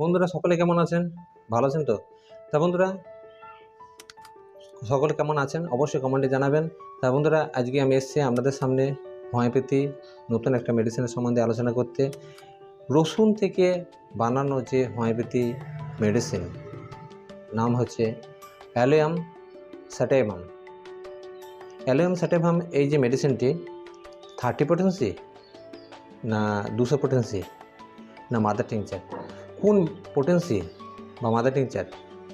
বন্ধুরা, সকলে কেমন আছেন? ভালো আছেন তো? তা বন্ধুরা, সকলে কেমন আছেন? অবশ্যই কমেন্টে জানাবেন। তা বন্ধুরা, আজকে আমি এসেছি আপনাদের সামনে হোমিওপ্যাথি নতুন একটা মেডিসিনের সম্বন্ধে আলোচনা করতে। রসুন থেকে বানানো যে হোমিওপ্যাথি মেডিসিন নাম হচ্ছে অ্যালিয়াম স্যাটাইভাম। অ্যালিয়াম স্যাটাইভাম এই যে মেডিসিনটি থার্টি পোটেন্সি না দুশো পোটেন্সি না মাদার টিংচার কোন পোটেন্সি বা মাদার টিংচার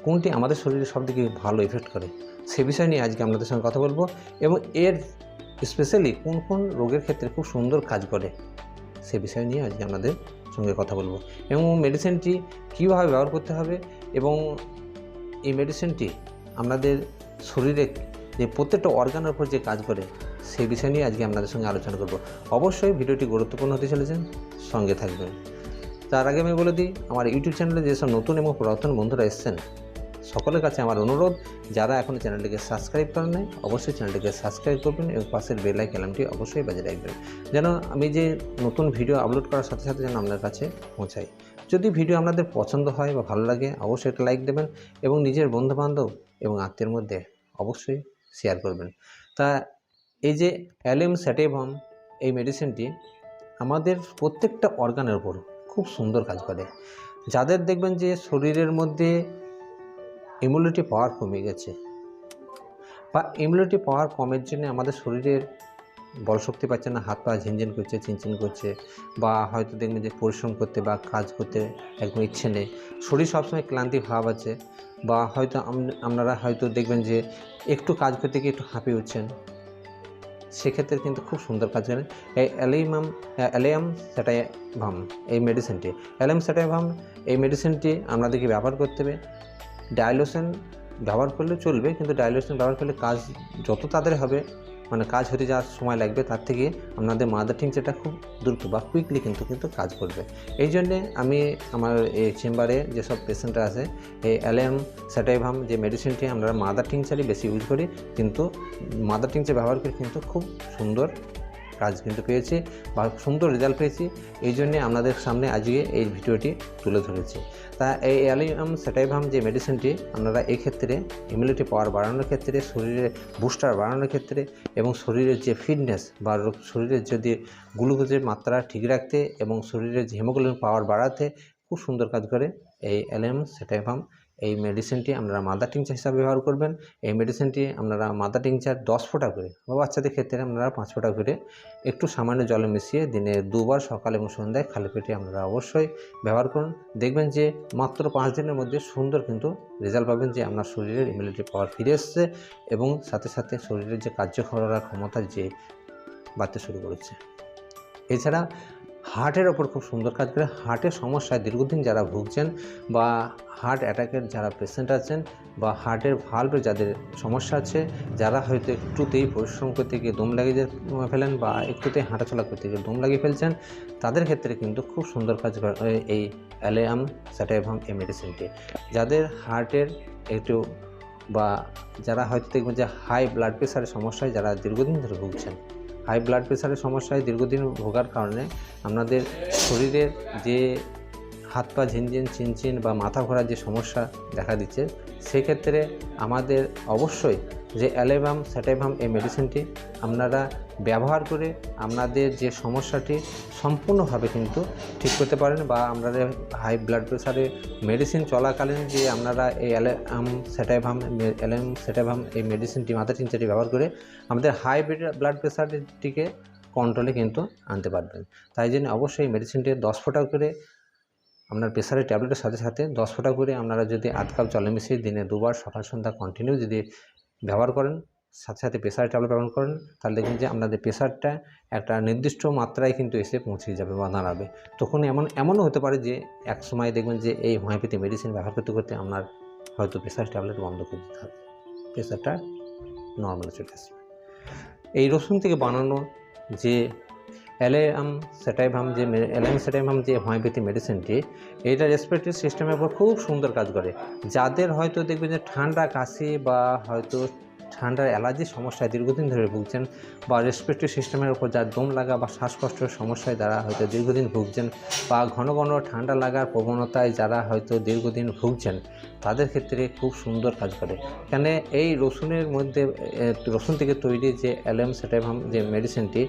কোনটি আমাদের শরীরে সবথেকে ভালো এফেক্ট করে, সে বিষয় নিয়ে আজকে আপনাদের সঙ্গে কথা বলব এবং এর স্পেশালি কোন কোন রোগের ক্ষেত্রে খুব সুন্দর কাজ করে, সে বিষয় নিয়ে আজকে আপনাদের সঙ্গে কথা বলব এবং মেডিসিনটি কীভাবে ব্যবহার করতে হবে এবং এই মেডিসিনটি আপনাদের শরীরে যে প্রত্যেকটা অর্গানের উপর যে কাজ করে সেই বিষয় নিয়ে আজকে আপনাদের সঙ্গে আলোচনা করব। অবশ্যই ভিডিওটি গুরুত্বপূর্ণ হতে চলেছেন সঙ্গে থাকবেন। তার আগে আমি বলে দিই, আমার ইউটিউব চ্যানেলে যেসব নতুন এবং পুরাতন বন্ধুরা এসেছেন, সকলের কাছে আমার অনুরোধ, যারা এখনও চ্যানেলটিকে সাবস্ক্রাইব করেন নাই, অবশ্যই চ্যানেলটিকে সাবস্ক্রাইব করবেন এবং পাশের বেল আইকনটি অবশ্যই বাজিয়ে রাখবেন। যেন আমি যে নতুন ভিডিও আপলোড করার সাথে সাথে যেন আপনার কাছে পৌঁছাই। যদি ভিডিও আপনাদের পছন্দ হয় বা ভালো লাগে, অবশ্যই একটা লাইক দেবেন এবং নিজের বন্ধুবান্ধব এবং আত্মীয়ের মধ্যে অবশ্যই শেয়ার করবেন। তা এই যে অ্যালিম স্যাটেভম এই মেডিসিনটি আমাদের প্রত্যেকটা অর্গানের উপর খুব সুন্দর কাজ করে। যাদের দেখবেন যে শরীরের মধ্যে ইমিউনিটি পাওয়ার কমে গেছে বা ইমিউনিটি পাওয়ার কমের জন্য আমাদের শরীরের বল শক্তি পাচ্ছে না, হাত পা ঝিনঝিন করছে, চিনচিন করছে বা হয়তো দেখবেন যে পরিশ্রম করতে বা কাজ করতে একদম ইচ্ছে নেই। শরীর সবসময় ক্লান্তি ভাব আছে বা হয়তো আপনারা হয়তো দেখবেন যে একটু কাজ করতে গিয়ে একটু হাঁপিয়ে উঠছেন। সেক্ষেত্রে কিন্তু খুব সুন্দর কাজ করে এই অ্যালিমাম অ্যালিয়াম স্যাটাইভাম, এই মেডিসিনটি অ্যালিয়াম স্যাটাইভাম, এই মেডিসিনটি আপনাদেরকে ব্যবহার করতে হবে। ডায়ালোসিন ব্যবহার করলে চলবে, কিন্তু ডায়ালোসিন ব্যবহার করলে কাজ যত তাদের হবে মানে কাজ হতে যাওয়ার সময় লাগবে, তার থেকে আপনাদের মাদার সেটা খুব দ্রুত বা কুইকলি কিন্তু কিন্তু কাজ করবে। এই জন্যে আমি আমার এই চেম্বারে যেসব পেশেন্টরা আছে, এই অ্যালিয়াম স্যাটাইভাম যে মেডিসিনটি আমরা মাদার টিংচারই বেশি ইউজ করি, কিন্তু মাদার টিংচার ব্যবহার করে কিন্তু খুব সুন্দর কাজ কিন্তু পেয়েছি, বা সুন্দর রেজাল্ট পেয়েছি। এই জন্যে আপনাদের সামনে আজকে এই ভিডিওটি তুলে ধরেছি। তা এই অ্যালিয়াম স্যাটাইভাম যে মেডিসিনটি আপনারা এই ক্ষেত্রে ইমিউনিটি পাওয়ার বাড়ানোর ক্ষেত্রে শরীরে বুস্টার বাড়ানোর ক্ষেত্রে, এবং শরীরের যে ফিটনেস বা শরীরের যদি গ্লুকোজের মাত্রা ঠিক রাখতে এবং শরীরের যে হিমোগ্লোবিন পাওয়ার বাড়াতে, খুব সুন্দর কাজ করে এই অ্যালিয়াম স্যাটাইভাম এই মেডিসিনটি আপনারা মাদার টিংচার হিসাবে ব্যবহার করবেন। এই মেডিসিনটি আপনারা মাদার টিংচার দশ ফোঁটা করে বা বাচ্চাদের ক্ষেত্রে আপনারা পাঁচ ফোঁটা করে একটু সামান্য জলে মিশিয়ে দিনে দুবার সকাল এবং সন্ধ্যায় খালি পেটে আপনারা অবশ্যই ব্যবহার করুন। দেখবেন যে মাত্র পাঁচ দিনের মধ্যে সুন্দর কিন্তু রেজাল্ট পাবেন যে আপনার শরীরের ইমিউনিটি পাওয়ার ফিরে এসছে এবং সাথে সাথে শরীরের যে কার্য করার ক্ষমতা যে বাড়তে শুরু করেছে। এছাড়া হার্টের ওপর খুব সুন্দর কাজ করে হার্টের সমস্যায় দীর্ঘদিন যারা ভুগছেন বা হার্ট অ্যাটাকের যারা পেশেন্ট আছেন বা হার্টের ভাল্বের যাদের সমস্যা আছে, যারা হয়তো একটুতেই পরিশ্রম করতে গিয়ে দম লাগিয়ে ফেলেন বা একটুতেই হাঁটাচলা করতে গিয়ে দম লাগিয়ে ফেলছেন, তাদের ক্ষেত্রে কিন্তু খুব সুন্দর কাজ করে এই অ্যালেয়াম, স্যাটাইভাম, এই মেডিসিনটি। যাদের হার্টের একটু বা যারা হয়তো দেখবেন যে হাই ব্লাড প্রেশারের সমস্যায় যারা দীর্ঘদিন ধরে ভুগছেন হাই ব্লাড প্রেশারের সমস্যায় দীর্ঘদিন ভোগার কারণে আপনাদের শরীরের যে হাত পা ঝিনঝিন চিনচিন বা মাথা ঘোরার যে সমস্যা দেখা দিচ্ছে, সেক্ষেত্রে আমাদের অবশ্যই যে অ্যালেভাম স্যাটাইভাম এই মেডিসিনটি আপনারা ব্যবহার করে আপনাদের যে সমস্যাটি সম্পূর্ণভাবে কিন্তু ঠিক করতে পারেন বা আপনাদের হাই ব্লাড প্রেশারে মেডিসিন চলাকালীন যে আপনারা এই অ্যালেম স্যাটাইভাম অ্যালেম স্যাটাইভাম এই মেডিসিনটি মাথা চিনচাটি ব্যবহার করে আমাদের হাই ব্লাড প্রেশারটিকে কন্ট্রোলে কিন্তু আনতে পারবেন। তাই জন্য অবশ্যই মেডিসিনটি দশ ফোঁটা করে আপনার প্রেশারের ট্যাবলেটের সাথে সাথে দশ ফোঁটা করে আপনারা যদি আধ কাপ জলে মিশিয়ে দিনে দুবার সকাল সন্ধ্যা কন্টিনিউ যদি ব্যবহার করেন, সাথে সাথে প্রেশারের ট্যাবলেট ব্যবহার করেন, তাহলে দেখবেন যে আপনাদের প্রেশারটা একটা নির্দিষ্ট মাত্রায় কিন্তু এসে পৌঁছে যাবে বা দাঁড়াবে। তখন এমন, এমনও হতে পারে যে এক সময় দেখবেন যে এই হোমিওপ্যাথি মেডিসিন ব্যবহার করতে করতে আপনার হয়তো প্রেশার ট্যাবলেট বন্ধ করে দিতে হবে। প্রেশারটা নর্মাল চলে আসবে। এই রসুন থেকে বানানো যে অ্যালেয়াম স্যাটাইভাম যে এলএম স্যাটাইভাম যে হোমিওপ্যাথি মেডিসিনটি এটা রেসপিরেটরি সিস্টেমের উপর খুব সুন্দর কাজ করে যাদের হয়তো দেখবেন যে ঠান্ডা কাশি বা হয়তো ঠান্ডার অ্যালার্জির সমস্যায় দীর্ঘদিন ধরে ভুগছেন বা রেসপিরেটরি সিস্টেমের উপর যার দম লাগা বা শ্বাসকষ্টের সমস্যায় যারা হয়তো দীর্ঘদিন ভুগছেন বা ঘন ঘন ঠান্ডা লাগার প্রবণতায় যারা হয়তো দীর্ঘদিন ভুগছেন, তাদের ক্ষেত্রে খুব সুন্দর কাজ করে। কেন এই রসুনের মধ্যে রসুন থেকে তৈরি যে অ্যালেম সেটাইভাম যে মেডিসিনটি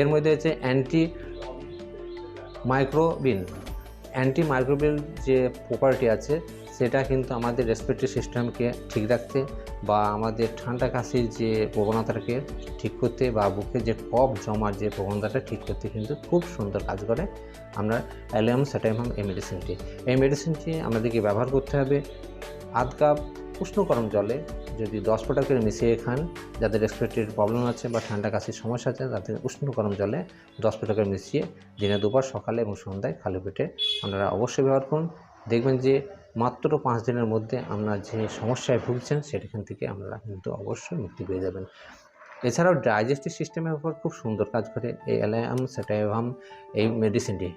এর মধ্যে হচ্ছে অ্যান্টি মাইক্রোবিন অ্যান্টি মাইক্রোবিল যে প্রপার্টি আছে, সেটা কিন্তু আমাদের রেসপিরেটরি সিস্টেমকে ঠিক রাখতে বা আমাদের ঠান্ডা কাশির যে প্রবণতাটাকে ঠিক করতে বা বুকে যে কফ জমার যে প্রবণতাটা ঠিক করতে কিন্তু খুব সুন্দর কাজ করে আমরা অ্যালিয়াম স্যাটাইমাম এই মেডিসিনটি এই মেডিসিনটি আমাদেরকে ব্যবহার করতে হবে আধ কাপ উষ্ণ গরম জলে যদি দশ ফোঁটা করে মিশিয়ে খান, যাদের রেসপিরেটরির প্রবলেম আছে বা ঠান্ডা কাশির সমস্যা আছে, তাদের উষ্ণ গরম জলে দশ ফোঁটা করে মিশিয়ে দিনে দুবার সকালে এবং সন্ধ্যায় খালি পেটে আপনারা অবশ্যই ব্যবহার করুন। দেখবেন যে মাত্র পাঁচ দিনের মধ্যে আপনার যে সমস্যায় ভুগছেন, সেখান থেকে আপনারা কিন্তু অবশ্যই মুক্তি পেয়ে যাবেন। এছাড়াও ডাইজেস্টিভ সিস্টেমের উপর খুব সুন্দর কাজ করে, এই অ্যালায়াম স্যাটায়াম এই মেডিসিনটি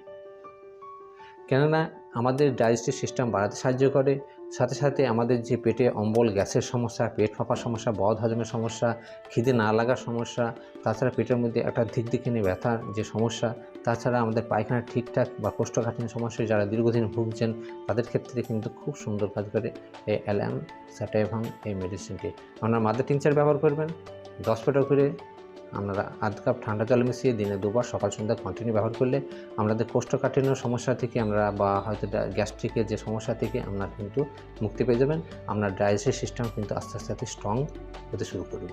কেননা আমাদের ডাইজেস্টিভ সিস্টেম বাড়াতে সাহায্য করে। সাথে সাথে আমাদের যে পেটে অম্বল, গ্যাসের সমস্যা, পেট ফাঁপার সমস্যা, বদ হজমের সমস্যা, খিদে না লাগার সমস্যা, তাছাড়া পেটের মধ্যে একটা ধিকধিকিনি ব্যথার যে সমস্যা, তাছাড়া আমাদের পায়খানা ঠিকঠাক বা কোষ্ঠকাঠিন্য সমস্যায় যারা দীর্ঘদিন ভুগছেন, তাদের ক্ষেত্রে কিন্তু খুব সুন্দর কাজ করে এই অ্যালাম স্যাটাইভাম, এই মেডিসিনটি। আপনারা মাদার টিংচার ব্যবহার করবেন, দশ ফোঁটা করে আপনারা আধ কাপ, ঠান্ডা জল মিশিয়ে দিনে দুবার সকাল সন্ধ্যা কন্টিনিউ ব্যবহার করলে আমাদের কোষ্ঠকাঠিন্য সমস্যা থেকে আমরা বা হয়তো গ্যাস্ট্রিকের যে সমস্যা থেকে আমরা কিন্তু মুক্তি পেয়ে যাবেন। আপনার ডাইজেস্টিভ সিস্টেম কিন্তু আস্তে আস্তে আস্তে স্ট্রং হতে শুরু করবে।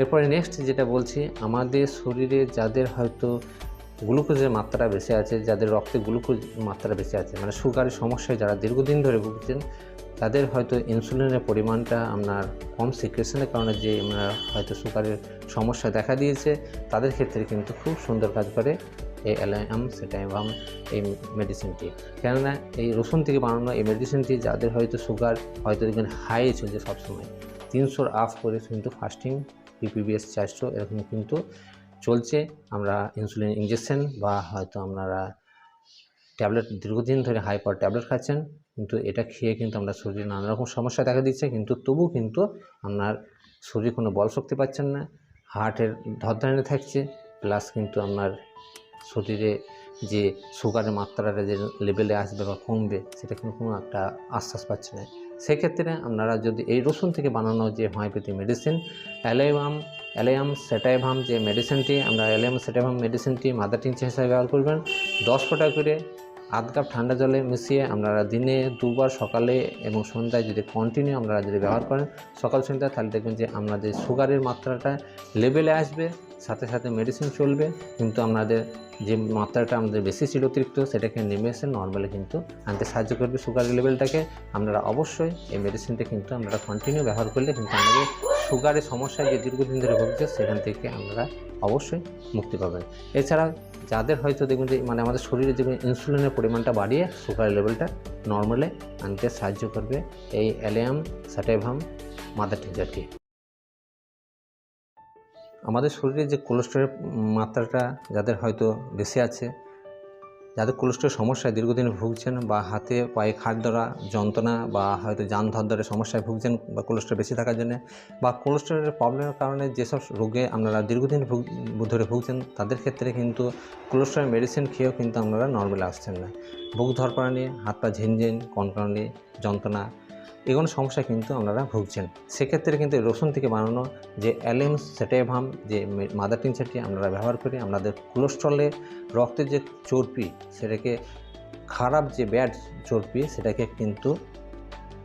এরপরে নেক্সট যেটা বলছি, আমাদের শরীরে যাদের হয়তো গ্লুকোজের মাত্রা বেশি আছে, যাদের রক্তে গ্লুকোজ মাত্রা বেশি আছে মানে সুগারের সমস্যায় যারা দীর্ঘদিন ধরে ভুগছেন তাদের হয়তো ইনসুলিনের পরিমাণটা আপনার কম সিক্রেশনের কারণে যে আপনার হয়তো সুগারের সমস্যা দেখা দিয়েছে, তাদের ক্ষেত্রে কিন্তু খুব সুন্দর কাজ করে এই অ্যালায়াম সেটাইভাম, এই মেডিসিনটি কেননা এই রসুন থেকে বানানো এই মেডিসিনটি যাদের হয়তো সুগার হয়তো দেখবেন হাই চলছে সবসময়। তিনশোর আফ করে কিন্তু ফাস্টিং পিপিবিএস চারশো এরকম কিন্তু চলছে। আমরা ইনসুলিন ইঞ্জেকশন বা হয়তো আপনারা ট্যাবলেট দীর্ঘদিন ধরে হাই পাওয়ার ট্যাবলেট খাচ্ছেন কিন্তু এটা খেয়ে কিন্তু আমরা শরীরে নানা রকম সমস্যা দেখা দিচ্ছে, কিন্তু তবু কিন্তু আপনার শরীরে কোনো বল শক্তি পাচ্ছেন না হার্টের ধরধারণে থাকছে প্লাস কিন্তু আপনার শরীরে যে সুগারের মাত্রাটা যে লেভেলে আসবে বা কমবে, সেটা কিন্তু কোনো একটা আশ্বাস পাচ্ছে না। সেক্ষেত্রে আপনারা যদি এই রসুন থেকে বানানো যে হোমিওপ্যাথি মেডিসিন অ্যালাইভাম অ্যালাইয়াম সেটাইভাম যে মেডিসিনটি আমরা অ্যালাইয়াম সেটাইভাম মেডিসিনটি মাদার টিনচার হিসাবে ব্যবহার করবেন, দশ ফোঁটা করে আধ কাপ ঠান্ডা জলে মিশিয়ে আপনারা দিনে দুবার সকালে এবং সন্ধ্যায় যদি কন্টিনিউ আপনারা যদি ব্যবহার করেন, সকাল সন্ধ্যায় তাহলে দেখবেন যে আপনাদের সুগারের মাত্রাটা লেভেলে আসবে, সাথে সাথে মেডিসিন চলবে, কিন্তু আপনাদের যে মাত্রাটা আমাদের বেশি ছিল অতিরিক্ত, সেটাকে নেমে এসে নর্মালি কিন্তু আনতে সাহায্য করবে সুগারের লেভেলটাকে আপনারা অবশ্যই এই মেডিসিনটা কিন্তু আপনারা কন্টিনিউ ব্যবহার করলে কিন্তু আমাদের সুগারের সমস্যায় যে দীর্ঘদিন ধরে ভুগছে, সেখান থেকে আপনারা অবশ্যই মুক্তি পাবেন এছাড়া যাদের হয়তো দেখবেন যে মানে আমাদের শরীরে যে ইনসুলিনের পরিমাণটা বাড়িয়ে সুগার লেভেলটা নর্মালে আনতে সাহায্য করবে এই অ্যালিয়াম স্যাটেভাম মাদার টিজারটি আমাদের শরীরে যে কোলেস্ট্রলের মাত্রাটা যাদের হয়তো বেশি আছে যাদের কোলেস্ট্রল সমস্যায় দীর্ঘদিন ভুগছেন বা হাতে পায়ে খাট ধরা, যন্ত্রণা বা হয়তো যান ধরে সমস্যায় ভুগছেন বা কোলেস্ট্রল বেশি থাকার জন্য বা কোলেস্ট্রলের প্রবলেমের কারণে যেসব রোগে আপনারা দীর্ঘদিন ভুগ, ধরে ভুগছেন, তাদের ক্ষেত্রে কিন্তু কোলেস্ট্রল মেডিসিন খেয়েও কিন্তু আপনারা নর্মালে আসছেন না। বুক ধরপড়া নিয়ে হাত পা ঝিনঝিন, কনকনানি, যন্ত্রণা এগুলো সমস্যা কিন্তু আপনারা ভুগছেন। সেক্ষেত্রে কিন্তু রসুন থেকে বানানো যে অ্যালেম সেটেভাম, যে মাদার টিনচারটি আপনারা ব্যবহার করে আপনাদের কোলেস্ট্রলে রক্তের যে চর্বি, সেটাকে খারাপ যে ব্যাড চর্বি, সেটাকে কিন্তু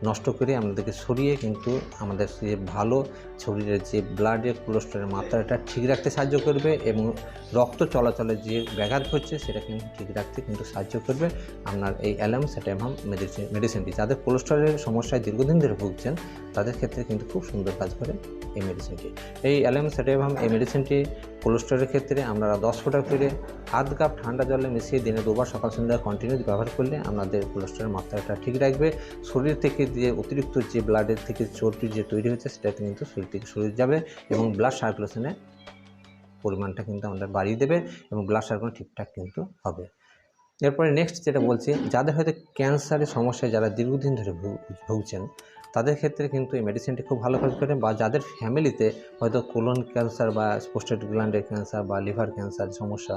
নষ্ট করে আমাদেরকে সরিয়ে কিন্তু আমাদের যে ভালো শরীরের যে ব্লাডের কোলেস্ট্রলের মাত্রাটা ঠিক রাখতে সাহায্য করবে এবং রক্ত চলাচলের যে ব্যাঘাত ঘটছে, সেটা কিন্তু ঠিক রাখতে কিন্তু সাহায্য করবে। আপনার এই অ্যালাম সেটাইভাম মেডিসিন মেডিসিনটি, যাদের কোলেস্ট্রলের সমস্যায় দীর্ঘদিন ধরে ভুগছেন, তাদের ক্ষেত্রে কিন্তু খুব সুন্দর কাজ করে এই মেডিসিনটি। এই অ্যালাম সেটাইভাম এই মেডিসিনটি কোলেস্ট্রলের ক্ষেত্রে আমরা দশ ফোঁটা করে আধ কাপ ঠান্ডা জলে মিশিয়ে দিনে দুবার সকাল সন্ধ্যা কন্টিনিউ ব্যবহার করলে আপনাদের কোলেস্ট্রলের মাত্রাটা ঠিক রাখবে। শরীর থেকে যে অতিরিক্ত যে ব্লাডের থেকে চর্বি যে তৈরি হচ্ছে সেটা কিন্তু শরীর থেকে সরে যাবে এবং ব্লাড সার্কুলেশনে পরিমাণটা কিন্তু আমাদের বাড়িয়ে দেবে এবং ব্লাড সার্কুলেশন ঠিকঠাক কিন্তু হবে। এরপরে নেক্সট যেটা বলছি, যাদের হয়তো ক্যান্সারের সমস্যায় যারা দীর্ঘদিন ধরে ভুগছেন তাদের ক্ষেত্রে কিন্তু এই মেডিসিনটি খুব ভালো কাজ করে বা যাদের ফ্যামিলিতে হয়তো কোলন ক্যান্সার বা স্পোস্টেড গ্ল্যান্ডের ক্যান্সার বা লিভার ক্যান্সার সমস্যা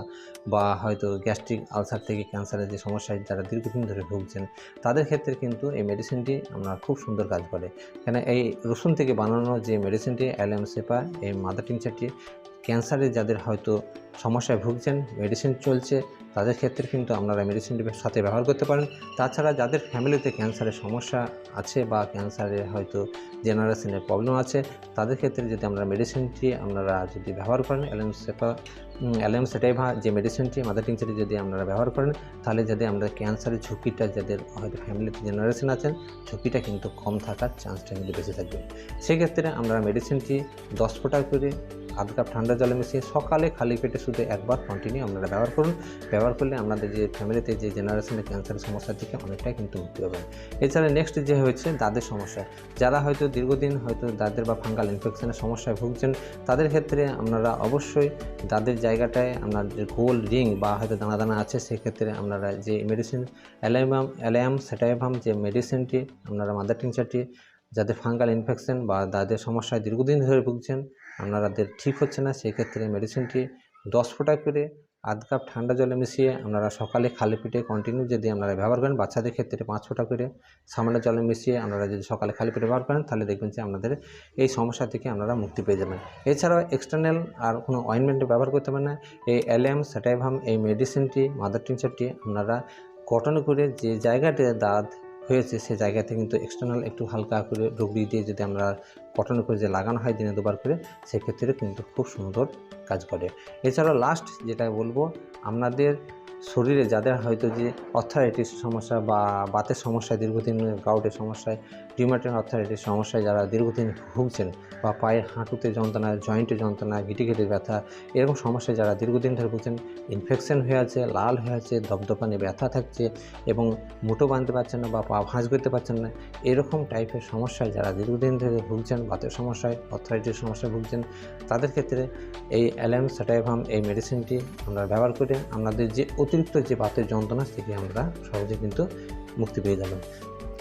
বা হয়তো গ্যাস্ট্রিক আলসার থেকে ক্যান্সারের যে সমস্যায় যারা দীর্ঘদিন ধরে ভুগছেন, তাদের ক্ষেত্রে কিন্তু এই মেডিসিনটি আপনার খুব সুন্দর কাজ করে। কেন এই রসুন থেকে বানানো যে মেডিসিনটি অ্যালাম সেপা, এই মাদার টিংচারটি ক্যান্সারে যাদের হয়তো সমস্যায় ভুগছেন মেডিসিন চলছে, তাদের ক্ষেত্রে কিন্তু আপনারা মেডিসিনটি সাথে ব্যবহার করতে পারেন। তাছাড়া যাদের ফ্যামিলিতে ক্যান্সারের সমস্যা আছে বা ক্যান্সারের হয়তো জেনারেশনের প্রবলেম আছে, তাদের ক্ষেত্রে যদি আমরা মেডিসিনটি আপনারা যদি ব্যবহার করেন অ্যালাম সেপা অ্যালাম সেটাইভা, যে মেডিসিনটি মাদার টিংচারটি যদি আপনারা ব্যবহার করেন, তাহলে যদি আমরা ক্যান্সারের ঝুঁকিটা যাদের হয়তো ফ্যামিলিতে জেনারেশন আছেন, ঝুঁকিটা কিন্তু কম থাকার চান্সটা কিন্তু বেশি থাকবে। সেক্ষেত্রে আমরা মেডিসিনটি দশ ফোঁটা করে আধ কাপ ঠান্ডা জলে মিশিয়ে সকালে খালি পেটে শুধু একবার কন্টিনিউ আপনারা ব্যবহার করুন। ব্যবহার করলে আপনাদের যে ফ্যামিলিতে যে জেনারেশনের ক্যান্সারের সমস্যা থেকে অনেকটাই কিন্তু মুক্তি পাবেন এছাড়া নেক্সট যে হয়েছে দাঁতের সমস্যা। যারা হয়তো দীর্ঘদিন হয়তো দাঁতের বা ফাঙ্গাল ইনফেকশনের সমস্যায় ভুগছেন, তাদের ক্ষেত্রে আপনারা অবশ্যই দাঁতের জায়গাটায় আপনার যে গোল রিং বা হয়তো দানা দানা আছে, সেক্ষেত্রে আপনারা যে মেডিসিন অ্যালাইমাম অ্যালায়াম সেটাইভাম যে মেডিসিনটি আপনারা মাদার টিংচারটি যাদের ফাঙ্গাল ইনফেকশন বা দাঁতের সমস্যায় দীর্ঘদিন ধরে ভুগছেন আপনারাদের ঠিক হচ্ছে না সেই ক্ষেত্রে মেডিসিনটি দশ ফোঁটা করে আধ কাপ ঠান্ডা জলে মিশিয়ে আপনারা সকালে খালি পেটে কন্টিনিউ যদি আপনারা ব্যবহার করেন, বাচ্চাদের ক্ষেত্রে পাঁচ ফোঁটা করে সামান্য জলে মিশিয়ে আপনারা যদি সকালে খালি পেটে ব্যবহার করেন, তাহলে দেখবেন যে আপনাদের এই সমস্যা থেকে আপনারা মুক্তি পেয়ে যাবেন। এছাড়াও এক্সটার্নাল আর কোনো অয়েনমেন্ট ব্যবহার করতে পারেন না। এই অ্যালিয়াম স্যাটাইভাম এই মেডিসিনটি মাদার টিনচারটি আপনারা কটন করে যে জায়গাতে দাঁত হয়েছে, সে জায়গাতে কিন্তু এক্সটার্নাল একটু হালকা করে ডুবড়ি দিয়ে যদি আমরা পটন করে যে লাগানো হয় দিনে দুবার করে, সেক্ষেত্রে কিন্তু খুব সুন্দর কাজ করে। এছাড়া লাস্ট যেটা বলব আপনাদের শরীরে যাদের হয়তো যে অর্থারাইটিস সমস্যা বা বাতের সমস্যায়, দীর্ঘদিন গাউটের সমস্যায় রিউমাটের অর্থারাইটিস সমস্যায় যারা দীর্ঘদিন ভুগছেন বা পায়ের হাঁটুতে যন্ত্রণা জয়েন্টে যন্ত্রণা গিটি গিটি ব্যথা, এরকম সমস্যায় যারা দীর্ঘদিন ধরে ভুগছেন ইনফেকশন হয়ে আছে, লাল হয়ে আছে, দপদপানে ব্যথা থাকছে এবং মুঠো বাঁধতে পারছেন না বা পা ভাঁজ করতে পারছেন না, এরকম টাইপের সমস্যায় যারা দীর্ঘদিন ধরে ভুগছেন, বাতের সমস্যায় অর্থারাইটিস সমস্যায় ভুগছেন, তাদের ক্ষেত্রে এই অ্যালাম স্যাটাইভাম এই মেডিসিনটি আমরা ব্যবহার করে আমাদের যে অতিরিক্ত যে বাতের যন্ত্রণা থেকে আমরা সহজে কিন্তু মুক্তি পেয়ে যাবেন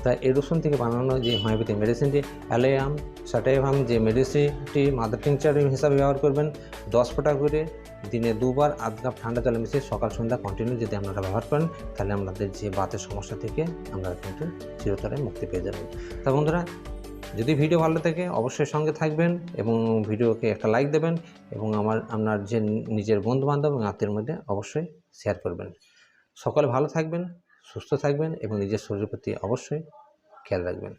তা এই রসুন থেকে বানানো যে হোমিওপ্যাথি মেডিসিনটি অ্যালায়াম স্যাটাইভাম যে মেডিসিনটি মাদার টিংচার হিসাবে ব্যবহার করবেন, দশ ফোঁটা করে দিনে দুবার আধ কাপ ঠান্ডা জলে মিশিয়ে সকাল সন্ধ্যা কন্টিনিউ যদি আপনারা ব্যবহার করেন, তাহলে আমাদের যে বাতের সমস্যা থেকে আমরা কিন্তু চিরতরে মুক্তি পেয়ে যাবেন। তা বন্ধুরা যদি ভিডিও ভালো থাকে, অবশ্যই সঙ্গে থাকবেন এবং ভিডিওকে একটা লাইক দেবেন এবং আমার, আপনার যে নিজের বন্ধুবান্ধব এবং আত্মীয়ের মধ্যে অবশ্যই শেয়ার করবেন। সকলে ভালো থাকবেন, সুস্থ থাকবেন এবং নিজের শরীরের প্রতি অবশ্যই খেয়াল রাখবেন।